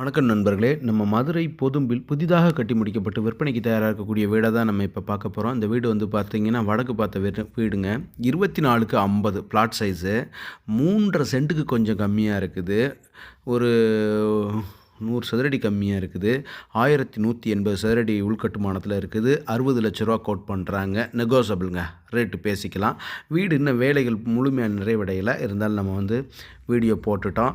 வணக்கம் நண்பர்களே. நம்ம மதுரை பொதும்பில் புதிதாக கட்டி முடிக்கப்பட்டு விற்பனைக்கு தயாராக இருக்கக்கூடிய வீடை தான் நம்ம இப்போ பார்க்க போகிறோம் இந்த வீடு வந்து பார்த்தீங்கன்னா வடக்கு பார்த்த வீடு வீடுங்க. இருபத்தி நாலுக்கு ஐம்பது பிளாட் சைஸு மூன்றரை சென்ட்டுக்கு கொஞ்சம் கம்மியாக இருக்குது. ஒரு நூறு சதுரடி கம்மியாக இருக்குது. ஆயிரத்தி நூற்றி எண்பது சதுரடி உள்கட்டுமானத்தில் இருக்குது. அறுபது லட்ச ரூபா கோட் பண்ணுறாங்க நெகோசபிளுங்க ரேட்டு பேசிக்கலாம். வீடு இன்னும் வேலைகள் முழுமையாக நிறைவடையலை. இருந்தாலும் நம்ம வந்து வீடியோ போட்டுட்டோம்.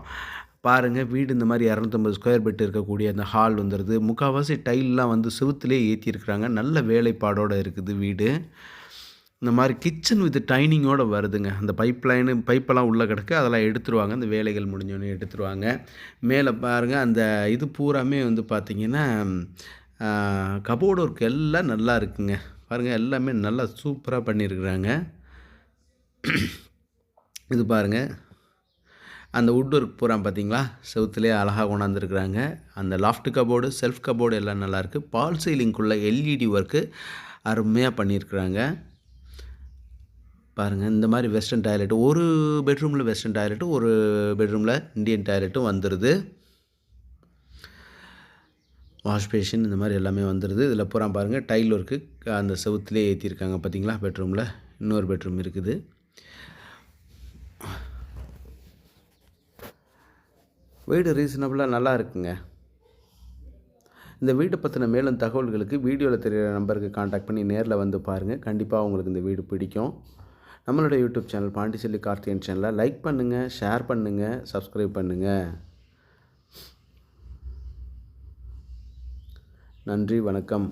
பாருங்கள் வீடு இந்த மாதிரி இரநூத்தம்பது ஸ்கொயர் ஃபீட் இருக்கக்கூடிய அந்த ஹால் வந்துடுது முக்கால்வாசி டைல்லாம் வந்து செவுத்துலேயே ஏற்றிருக்கிறாங்க நல்ல வேலைப்பாடோடு இருக்குது வீடு. இந்த மாதிரி கிச்சன் வித் டைனிங்கோடு வருதுங்க. அந்த பைப் லைனு பைப்பெல்லாம் உள்ளே கிடக்கு. அதெல்லாம் எடுத்துருவாங்க. அந்த வேலைகள் முடிஞ்சோடனே எடுத்துருவாங்க. மேலே பாருங்கள் அந்த இது பூராமே வந்து பார்த்திங்கன்னா கபோர்டு ஒர்க் எல்லாம் நல்லா இருக்குங்க. பாருங்கள் எல்லாமே நல்லா சூப்பராக பண்ணியிருக்கிறாங்க. இது பாருங்கள் அந்த வுட் ஒர்க் பூரா பார்த்தீங்களா? செவுத்துலேயே அழகாக கொண்டாந்துருக்குறாங்க. அந்த லாஃப்ட் கபோர்டு செல்ஃப் கபோர்டு எல்லாம் நல்லாயிருக்கு பால் சீலிங்குள்ளே எல்இடி ஒர்க்கு அருமையாக பண்ணியிருக்கிறாங்க பாருங்கள் இந்த மாதிரி வெஸ்டர்ன் டாய்லெட்டு ஒரு பெட்ரூமில் வெஸ்டர்ன் டாய்லெட்டும் ஒரு பெட்ரூமில் இந்தியன் டாய்லெட்டும் வந்துடுது வாஷ் பேஷன் இந்த மாதிரி எல்லாமே வந்துடுது இதில் பூரா பாருங்கள் டைல் ஒர்க்கு அந்த செவுத்துலேயே ஏற்றிருக்காங்க பார்த்தீங்களா பெட்ரூமில் இன்னொரு பெட்ரூம் இருக்குது. வீடு ரீசனபுளாக நல்லா இருக்குங்க. இந்த வீட்டை பற்றின மேலும் தகவல்களுக்கு வீடியோவில் தெரிகிற நம்பருக்கு காண்டாக்ட் பண்ணி நேரில் வந்து பாருங்கள் கண்டிப்பாக உங்களுக்கு இந்த வீடு பிடிக்கும். நம்மளோட யூடியூப் சேனல் பாண்டிச்செல்லி கார்த்தியன் சேனலை லைக் பண்ணுங்கள் ஷேர் பண்ணுங்கள் சப்ஸ்கிரைப் பண்ணுங்கள் நன்றி வணக்கம்.